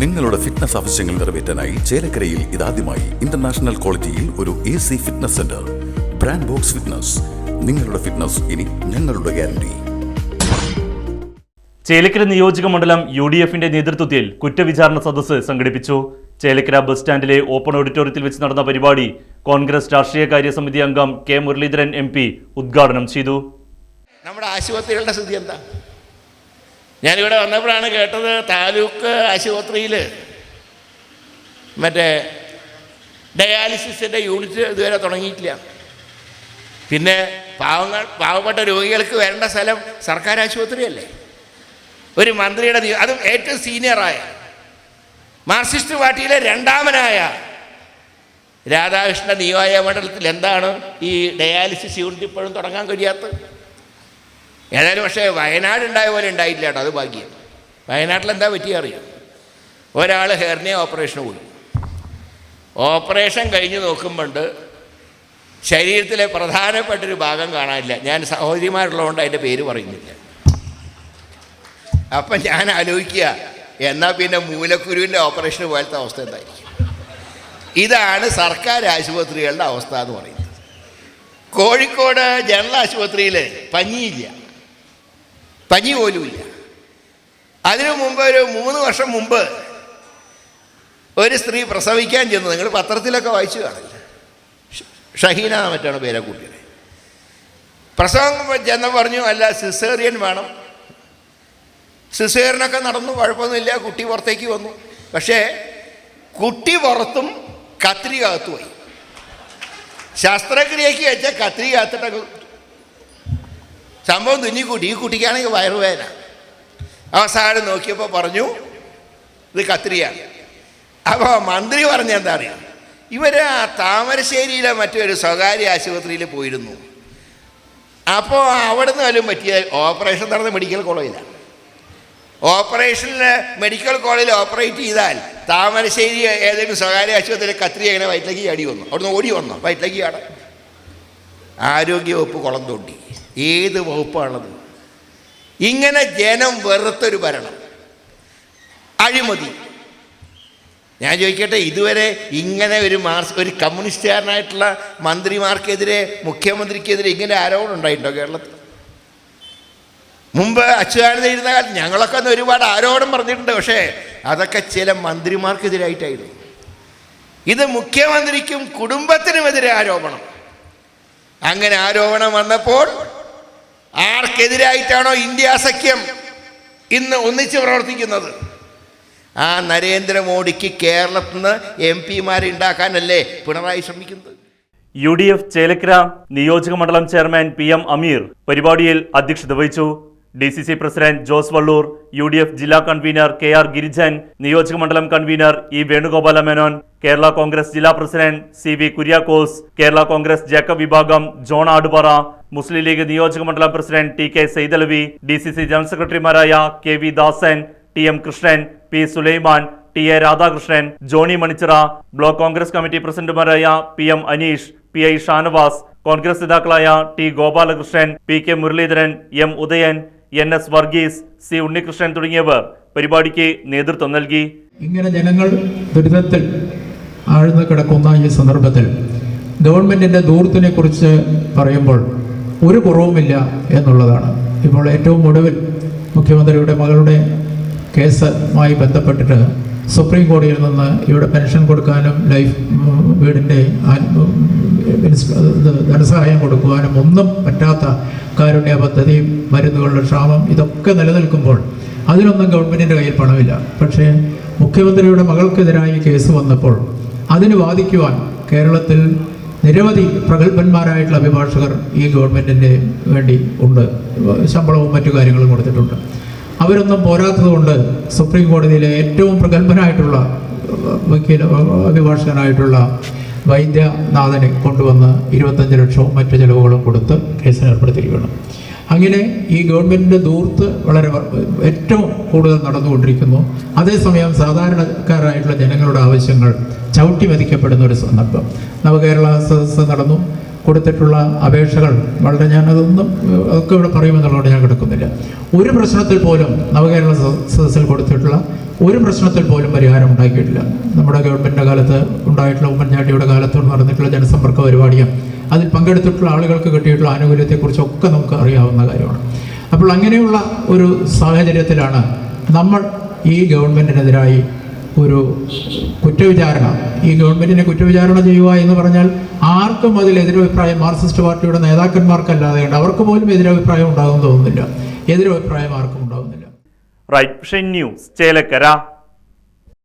നിങ്ങളുടെ ഫിറ്റ്നസ് ആവശ്യങ്ങൾ നിറവേറ്റാനായി ചേലക്കരയിൽ ഇതാദ്യമായി ഇന്റർനാഷണൽ ക്വാളിറ്റിയിൽ ഒരു A C fitness centre brand box fitness നിങ്ങളുടെ ഫിറ്റ്നസ് ഇനി ഞങ്ങളുടെ ഗ്യാരണ്ടി ചേലക്കര നിയോജക മണ്ഡലം യു ഡി എഫിന്റെ നേതൃത്വത്തിൽ കുറ്റവിചാരണ സദസ്സ് സംഘടിപ്പിച്ചു. ചേലക്കര ബസ് സ്റ്റാൻഡിലെ ഓപ്പൺ ഓഡിറ്റോറിയത്തിൽ വെച്ച് നടന്ന പരിപാടി കോൺഗ്രസ് രാഷ്ട്രീയകാര്യ സമിതി അംഗം കെ മുരളീധരൻ എം പി ഉദ്ഘാടനം ചെയ്തു. നമ്മുടെ ആശുപത്രികളുടെ സ്ഥിതി എന്താ? ഞാനിവിടെ വന്നപ്പോഴാണ് കേട്ടത് താലൂക്ക് ആശുപത്രിയിൽ മറ്റേ ഡയാലിസിസിന്റെ യൂണിറ്റ് ഇതുവരെ തുടങ്ങിയിട്ടില്ല. പിന്നെ പാവങ്ങൾ പാവപ്പെട്ട രോഗികൾക്ക് വരേണ്ട സ്ഥലം സർക്കാർ ആശുപത്രിയല്ലേ? ഒരു മന്ത്രിയുടെ അതും ഏറ്റവും സീനിയറായ മാർക്സിസ്റ്റ് പാർട്ടിയിലെ രണ്ടാമനായ രാധാകൃഷ്ണ നിയോജക മണ്ഡലത്തിൽ എന്താണ് ഈ ഡയാലിസിസ് യൂണിറ്റ് ഇപ്പോഴും തുടങ്ങാൻ കഴിയാത്തത്? ഏതായാലും പക്ഷേ വയനാട് ഉണ്ടായ പോലെ ഉണ്ടായില്ല കേട്ടോ അത് ഭാഗ്യം. വയനാട്ടിൽ എന്താ പറ്റിയ അറിയാം. ഒരാൾ ഹെർണിയ ഓപ്പറേഷൻ പോയി. ഓപ്പറേഷൻ കഴിഞ്ഞ് നോക്കുമ്പോണ്ട് ശരീരത്തിലെ പ്രധാനപ്പെട്ടൊരു ഭാഗം കാണാനില്ല. ഞാൻ സഹോദരിമാരുള്ളതുകൊണ്ട് അതിന്റെ പേര് പറയുന്നില്ല. അപ്പം ഞാൻ ആലോചിക്കുക എന്നാൽ പിന്നെ മൂലക്കുരുവിന്റെ ഓപ്പറേഷൻ പോലത്തെ അവസ്ഥ എന്തായിരിക്കും? ഇതാണ് സർക്കാർ ആശുപത്രികളുടെ അവസ്ഥ എന്ന് പറയുന്നത്. കോഴിക്കോട് ജനറൽ ആശുപത്രിയിൽ പഞ്ഞിയില്ല പഞ്ഞി പോലുമില്ല അതിനു മുമ്പ് ഒരു മൂന്ന് വർഷം മുമ്പ് ഒരു സ്ത്രീ പ്രസവിക്കാൻ ചെന്നു. നിങ്ങൾ പത്രത്തിലൊക്കെ വായിച്ചു കാണില്ല ഷഹീന മറ്റാണ് പേരെ കുട്ടിയുടെ പ്രസവം ചെന്ന പറഞ്ഞു അല്ല സിസേറിയൻ വേണം. സിസേറിനൊക്കെ നടന്നു കുഴപ്പമൊന്നുമില്ല. കുട്ടി പുറത്തേക്ക് വന്നു. പക്ഷേ കുട്ടി പുറത്തും കത്രി അകത്തുപോയി ശസ്ത്രക്രിയക്ക് വെച്ച കത്രി അകത്തിട്ടൊക്കെ സംഭവം തുന്നിക്കൂട്ടി ഈ കുട്ടിക്കാണെങ്കിൽ വയറുവേദന. അവസാനം നോക്കിയപ്പോൾ പറഞ്ഞു ഇത് കത്രിയാണ് അപ്പോൾ മന്ത്രി പറഞ്ഞ എന്താ അറിയാം? ഇവർ ആ താമരശ്ശേരിയിലെ മറ്റൊരു സ്വകാര്യ ആശുപത്രിയിൽ പോയിരുന്നു. അപ്പോൾ അവിടെ നിന്ന് വല്ലതും പറ്റിയ ഓപ്പറേഷൻ നടന്ന മെഡിക്കൽ കോളേജിലാണ് ഓപ്പറേഷനിൽ മെഡിക്കൽ കോളേജിൽ ഓപ്പറേറ്റ് ചെയ്താൽ താമരശ്ശേരി ഏതെങ്കിലും സ്വകാര്യ ആശുപത്രിയിൽ കത്രി അങ്ങനെ വയറ്റിലേക്ക് ചാടി വന്നു. അവിടുന്ന് ഓടി വന്നു. വയറ്റിലേക്ക് ചാടാൻ. ആരോഗ്യവകുപ്പ് കുളം തോണ്ടി ഏത് വകുപ്പാണത്? ഇങ്ങനെ ജനം വെറുത്തൊരു ഭരണം. അഴിമതി. ഞാൻ ചോദിക്കട്ടെ ഇതുവരെ ഇങ്ങനെ ഒരു മാർസ് ഒരു കമ്മ്യൂണിസ്റ്റുകാരനായിട്ടുള്ള മന്ത്രിമാർക്കെതിരെ മുഖ്യമന്ത്രിക്കെതിരെ ഇങ്ങനെ ആരോപണം കേരളത്തിൽ? മുമ്പ് അച്യുതാനന്ദ ഇരുന്ന കാലത്ത് ഞങ്ങളൊക്കെ ഒന്ന് ഒരുപാട് ആരോപണം പറഞ്ഞിട്ടുണ്ട് പക്ഷേ അതൊക്കെ ചില മന്ത്രിമാർക്കെതിരായിട്ടായിരുന്നു. ഇത് മുഖ്യമന്ത്രിക്കും കുടുംബത്തിനുമെതിരെ ആരോപണം. അങ്ങനെ ആരോപണം വന്നപ്പോൾ ആർക്കെതിരായിട്ടാണോ ഇന്ത്യ സഖ്യം ഇന്ന് ഒന്നിച്ച് പ്രവർത്തിക്കുന്നത്? ആ നരേന്ദ്രമോദിക്ക് കേരളത്തിൽ നിന്ന് എം പിമാരെ ഉണ്ടാക്കാനല്ലേ പിണറായി ശ്രമിക്കുന്നത്? യു ഡി എഫ് ചേലക്കര നിയോജക മണ്ഡലം ചെയർമാൻ പി എം അമീർ പരിപാടിയിൽ അധ്യക്ഷത വഹിച്ചു. D C C president Jose Valloor U D F ജില്ലാ കൺവീനർ കെ ആർ ഗിരിജൻ നിയോജക മണ്ഡലം കൺവീനർ ഇ വേണുഗോപാല മേനോൻ കേരള കോൺഗ്രസ് ജില്ലാ president C V Kuriakose Kerala Congress Jacob വിഭാഗം ജോൺ ആടുപാറ മുസ്ലിം ലീഗ് നിയോജക മണ്ഡലം president T K Saithalavi D C C general സെക്രട്ടറിമാരായ K V Dasan T M Krishnan P Sulaiman T A Radhakrishnan Johny Manichira block Congress committee പ്രസിഡന്റുമാരായ P M Aneesh P I Shanavas Congress നേതാക്കളായ T Gopalakrishnan P K Muraleedharan M Udayan N S Varghese C Unnikrishnan തുടങ്ങിയവർ പരിപാടിക്ക് നേതൃത്വം നൽകി. ഇങ്ങനെ ജനങ്ങൾ ദുരിതത്തിൽ ആഴ്ന്നു കിടക്കുന്ന ഈ സന്ദർഭത്തിൽ ഗവൺമെന്റിന്റെ ദൂരത്തിനെ കുറിച്ച് പറയുമ്പോൾ ഒരു കുറവുമില്ല എന്നുള്ളതാണ്. ഇപ്പോൾ ഏറ്റവും ഒടുവിൽ മുഖ്യമന്ത്രിയുടെ മകളുടെ കേസുമായി ബന്ധപ്പെട്ടിട്ട് സുപ്രീം കോടതിയിൽ നിന്ന് ഇവിടെ പെൻഷൻ കൊടുക്കാനും ലൈഫ് വീടിന്റെ ധനസഹായം കൊടുക്കുവാനും ഒന്നും പറ്റാത്ത കാരുണ്യ പദ്ധതി മരുന്നുകളുടെ ക്ഷാമം ഇതൊക്കെ നിലനിൽക്കുമ്പോൾ അതിനൊന്നും ഗവൺമെന്റിന്റെ കയ്യിൽ പണമില്ല. പക്ഷേ മുഖ്യമന്ത്രിയുടെ മകൾക്കെതിരായി കേസ് വന്നപ്പോൾ അതിന് വാദിക്കുവാൻ കേരളത്തിൽ നിരവധി പ്രഗത്ഭന്മാരായിട്ടുള്ള അഭിഭാഷകർ ഈ ഗവൺമെന്റിന്റെ വേണ്ടി ഉണ്ട്. ശമ്പളവും മറ്റു കാര്യങ്ങളും കൊടുത്തിട്ടുണ്ട്. അവരൊന്നും പോരാത്തതുകൊണ്ട് സുപ്രീം കോടതിയിലെ ഏറ്റവും പ്രഗത്ഭനായിട്ടുള്ള വക്കീൽ അഭിഭാഷകനായിട്ടുള്ള വൈദ്യനാഥനെ കൊണ്ടുവന്ന് ഇരുപത്തഞ്ച് ലക്ഷവും മറ്റു ചെലവുകളും കൊടുത്ത് കേസിന് ഏർപ്പെടുത്തിയിരിക്കുകയാണ്. അങ്ങനെ ഈ ഗവൺമെന്റിന്റെ ദൂർത്ത് വളരെ ഏറ്റവും കൂടുതൽ നടന്നുകൊണ്ടിരിക്കുന്നു. അതേസമയം സാധാരണക്കാരായിട്ടുള്ള ജനങ്ങളുടെ ആവശ്യങ്ങൾ ചവിട്ടി മതിക്കപ്പെടുന്ന ഒരു സന്ദർഭം. നവകേരള സദസ്സ് നടന്നു. കൊടുത്തിട്ടുള്ള അപേക്ഷകൾ വളരെ ഞാനതൊന്നും ഒക്കെ ഇവിടെ പറയുമെന്നുള്ളതുകൊണ്ട് ഞാൻ കിടക്കുന്നില്ല. ഒരു പ്രശ്നത്തിൽ പോലും നവകേരള സദസ്സിൽ കൊടുത്തിട്ടുള്ള ഒരു പ്രശ്നത്തിൽ പോലും പരിഹാരം ഉണ്ടാക്കിയിട്ടില്ല. നമ്മുടെ ഗവൺമെന്റിന്റെ കാലത്ത് ഉണ്ടായിട്ടുള്ള ഉമ്മൻചാണ്ടിയുടെ കാലത്ത് നടന്നിട്ടുള്ള ജനസമ്പർക്ക പരിപാടിയും അതിൽ പങ്കെടുത്തിട്ടുള്ള ആളുകൾക്ക് കിട്ടിയിട്ടുള്ള ആനുകൂല്യത്തെക്കുറിച്ചൊക്കെ നമുക്ക് അറിയാവുന്ന കാര്യമാണ്. അപ്പോൾ അങ്ങനെയുള്ള ഒരു സാഹചര്യത്തിലാണ് നമ്മൾ ഈ ഗവൺമെന്റിനെതിരായി ഒരു കുറ്റവിചാരണ ഈ ഗവൺമെന്റിനെ കുറ്റവിചാരണ ചെയ്യുക എന്ന് പറഞ്ഞാൽ ആർക്കും അതിൽ എതിരഭിപ്രായം മാർക്സിസ്റ്റ് പാർട്ടിയുടെ നേതാക്കന്മാർക്കല്ലാതെ ഉണ്ട്. അവർക്ക് പോലും എതിരഭിപ്രായം ഉണ്ടാകുമെന്ന് തോന്നുന്നില്ല. എതിരഭിപ്രായം ആർക്കും ഉണ്ടാകുന്നില്ല. Right news Chelakkara